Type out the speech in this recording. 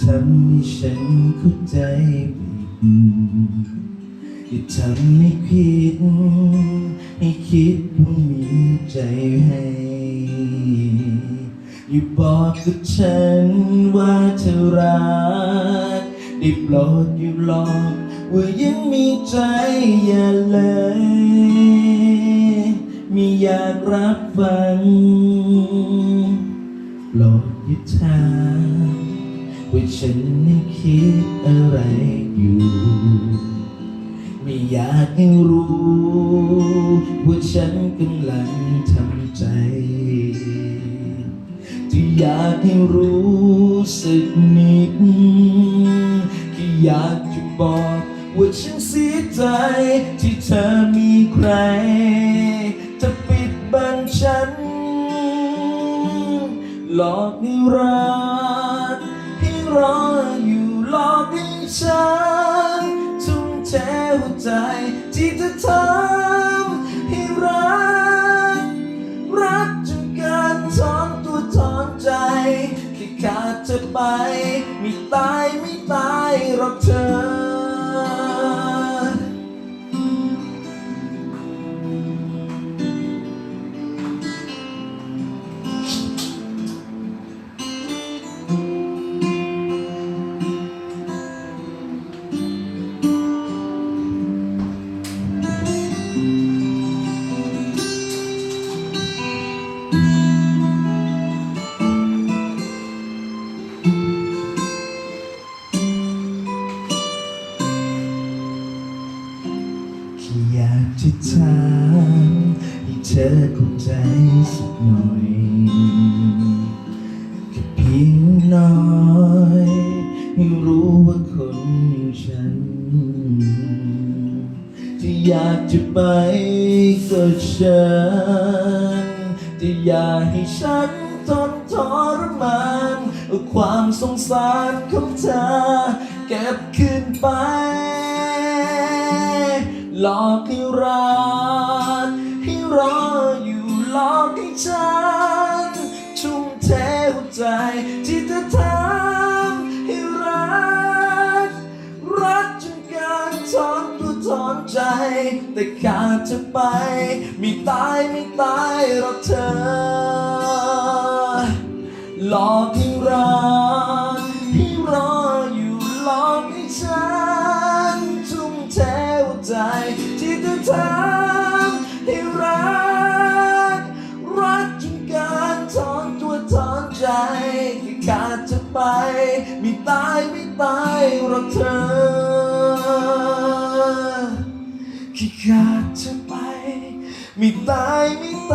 ทำให้ฉันเข้าใจผิดอย่าทำให้ผิด ให้คิดว่ามีใจให้อย่าบอกกับฉันว่าเธอรักได้โปรดอย่าหลอกว่ายังมีใจอย่าเลยมีอยากรับฟังโปรดอย่าถาม ว่าฉันนั้นคิดอะไรอยู่ ไม่อยากให้รู้ ว่าฉันกำลังทำใจ ที่อยากให้รู้สึกนิดแค่อยากจะบอกว่าฉันเสียใจที่เธอมีใครจะปิดบังฉัน หลอกให้รัก รออยู่รอให้ฉันทุ่มเทหัวใจที่จะทำให้รัก รักจนเกินถอนตัวถอนใจแค่ขาดเธอไป ไม่ตายไม่ตายหรอกเธอ อยากจะถามให้เธอเข้าใจสักหน่อยแค่เพียงน้อยให้รู้ว่าคนอย่างฉัน ที่อยากจะไปก็ฉันที่อยากให้ฉันทนทรมานเอาความสงสารของเธอเก็บขึ้นไป หลอกให้รักให้รออยู่หลอกให้ฉันชุ่มเทหัวใจที่จะทำให้รัก รักจนกินถอนตัวถอนใจ แต่ขาดเธอไป ไม่ตายไม่ตายรอเธอหลอกให้รัก ที่จะทำให้รัก รักจนการถอนตัวถอนใจแค่ขาดจะไป ไม่ตายไม่ตายหรอกเธอแค่ขาดจะไป ไม่ตายไม่ต